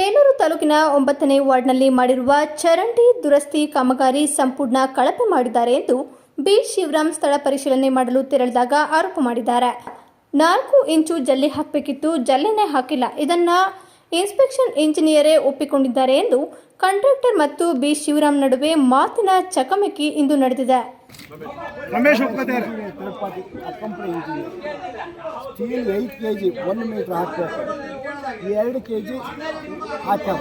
ಬೇಲೂರು ತಾಲೂಕಿನ ಒಂಬತ್ತನೇ ವಾರ್ಡ್ನಲ್ಲಿ ಮಾಡಿರುವ ಚರಂಡಿ ದುರಸ್ತಿ ಕಾಮಗಾರಿ ಸಂಪೂರ್ಣ ಕಳಪೆ ಮಾಡಿದ್ದಾರೆ ಎಂದು ಬಿ. ಶಿವರಾಮ್ ಸ್ಥಳ ಪರಿಶೀಲನೆ ಮಾಡಲು ತೆರಳಿದಾಗ ಆರೋಪ ಮಾಡಿದ್ದಾರೆ. ನಾಲ್ಕು ಇಂಚು ಜಲ್ಲಿ ಹಾಕಬೇಕಿತ್ತು ಜಲ್ಲಿನೇ ಹಾಕಿಲ್ಲ. ಇದನ್ನ ಇನ್ಸ್ಪೆಕ್ಷನ್ ಇಂಜಿನಿಯರೇ ಒಪ್ಪಿಕೊಂಡಿದ್ದಾರೆ ಎಂದು ಕಾಂಟ್ರಾಕ್ಟರ್ ಮತ್ತು ಬಿ. ಶಿವರಾಮ್ ನಡುವೆ ಮಾತಿನ ಚಕಮಕಿ ಇಂದು ನಡೆದಿದೆ. Ramesh ಒಪ್ಕೋತಾರೆ company engineer steel eight K G ಒಂದು ಮೀಟ್ರ್ ಹಾಕಬೇಕು. ಎರಡು ಕೆ ಜಿ ಹಾಕ್ಯಾವ.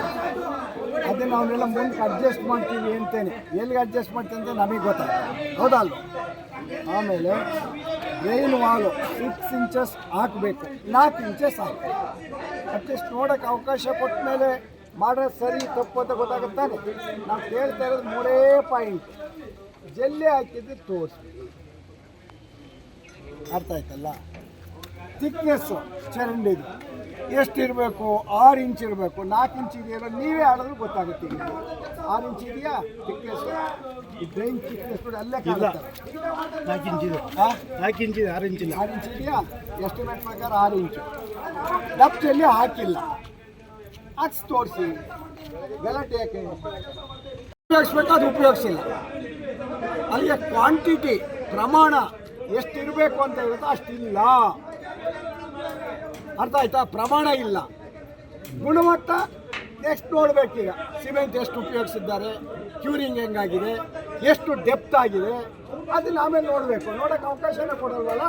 ಅದನ್ನು ಅವನ್ನೆಲ್ಲ ಮುಂದಕ್ಕೆ ಅಡ್ಜಸ್ಟ್ ಮಾಡ್ತೀವಿ ಅಂತೇನೆ. ಎಲ್ಲಿಗೆ ಅಡ್ಜಸ್ಟ್ ಮಾಡ್ತೀನಿ ಅಂತ ನಮಗೆ ಗೊತ್ತಾಗ್ತದೆ. ಹೌದಲ್ವ ಆಮೇಲೆ ರೈನ್ ವಾಲು ಸಿಕ್ಸ್ ಇಂಚಸ್ ಹಾಕಬೇಕು. ನಾಲ್ಕು ಇಂಚಸ್ ಹಾಕಬೇಕು. ಅಡ್ಜಸ್ಟ್ ನೋಡೋಕ್ಕೆ ಅವಕಾಶ ಕೊಟ್ಟ ಮೇಲೆ ಮಾಡೋದು ಸರಿ, ತಪ್ಪು ಅಂತ ಗೊತ್ತಾಗುತ್ತಾನೆ ನಾವು ಕೇಳ್ತಾ ಇರೋದು ಮೂರೇ ಪಾಯಿಂಟ್ ಜಲ್ಲಿ ಹಾಕಿದ್ದು ತೋರಿಸ್ಬೇಕು ಅರ್ಥ ಆಯ್ತಲ್ಲ? ಥಿಕ್ನೆಸ್ಸು ಚರಂಡಿದು. ಎಷ್ಟಿರಬೇಕು? ಆರು ಇಂಚ್ ಇರಬೇಕು. ನಾಲ್ಕು ಇಂಚ್ ಇದೆಯಲ್ಲ ನೀವೇ ಆಡಿದ್ರೆ ಗೊತ್ತಾಗುತ್ತೆ ಈಗ. ಆರು ಇಂಚ್ ಇದೆಯಾ? ಈ ಡ್ರೈನ್ ಥಿಕ್ನೆಸ್ ಕೂಡ ಅಲ್ಲೇ ನಾಲ್ಕು ಇಂಚ್ ಇದೆ. ನಾಲ್ಕು ಇಂಚ್ ಇದೆ ಆರು ಇಂಚ್ ಇಲ್ಲ. ಆರು ಇಂಚ್ ಇದೆಯಾ? ಎಸ್ಟಿಮೇಟ್ ಪ್ರಕಾರ ಆರು ಇಂಚು. ಡಪ್ಟಲ್ಲಿ ಹಾಕಿಲ್ಲ. ಹಾಕ್ಸಿ ತೋರಿಸಿ. ಗಲಾಟೆ ಯಾಕೆ? ಉಪಯೋಗಿಸ್ಬೇಕು? ಅದು ಉಪಯೋಗಿಸಿಲ್ಲ. ಅಲ್ಲಿಯ ಕ್ವಾಂಟಿಟಿ ಪ್ರಮಾಣ ಎಷ್ಟಿರಬೇಕು ಅಂತ ಹೇಳುತ್ತೆ ಅಷ್ಟಿಲ್ಲ. ಅರ್ಥ ಆಯ್ತಾ? ಪ್ರಮಾಣ ಇಲ್ಲ. ಗುಣಮಟ್ಟ ನೆಕ್ಸ್ಟ್ ನೋಡ್ಬೇಕೀಗ? ಸಿಮೆಂಟ್ ಎಷ್ಟು ಉಪಯೋಗಿಸಿದ್ದಾರೆ? ಕ್ಯೂರಿಂಗ್ ಹೆಂಗಾಗಿದೆ? ಎಷ್ಟು ಡೆಪ್ತ್ ಆಗಿದೆ? ಅದನ್ನ ಆಮೇಲೆ ನೋಡಬೇಕು. ನೋಡೋಕೆ ಅವಕಾಶನೇ ಕೊಡಲ್ವಲ್ಲ?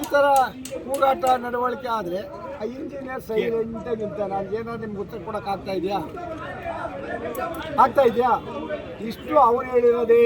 ಈ ಥರ ಕೂಗಾಟ ನಡವಳಿಕೆ ಆದರೆ ಆ ಇಂಜಿನಿಯರ್ ಸೈಲೆಂಟೇ ನಿಂತ ನಾನು ಏನಾದ್ರು ನಿಮ್ಗೆ ಉತ್ತರ ಕೊಡೋಕ್ಕಾಗ್ತಾ ಇದೆಯಾ? ಆಗ್ತಾ ಇದೆಯಾ? ಇಷ್ಟು ಅವ್ರು ಹೇಳಿರೋದೇ.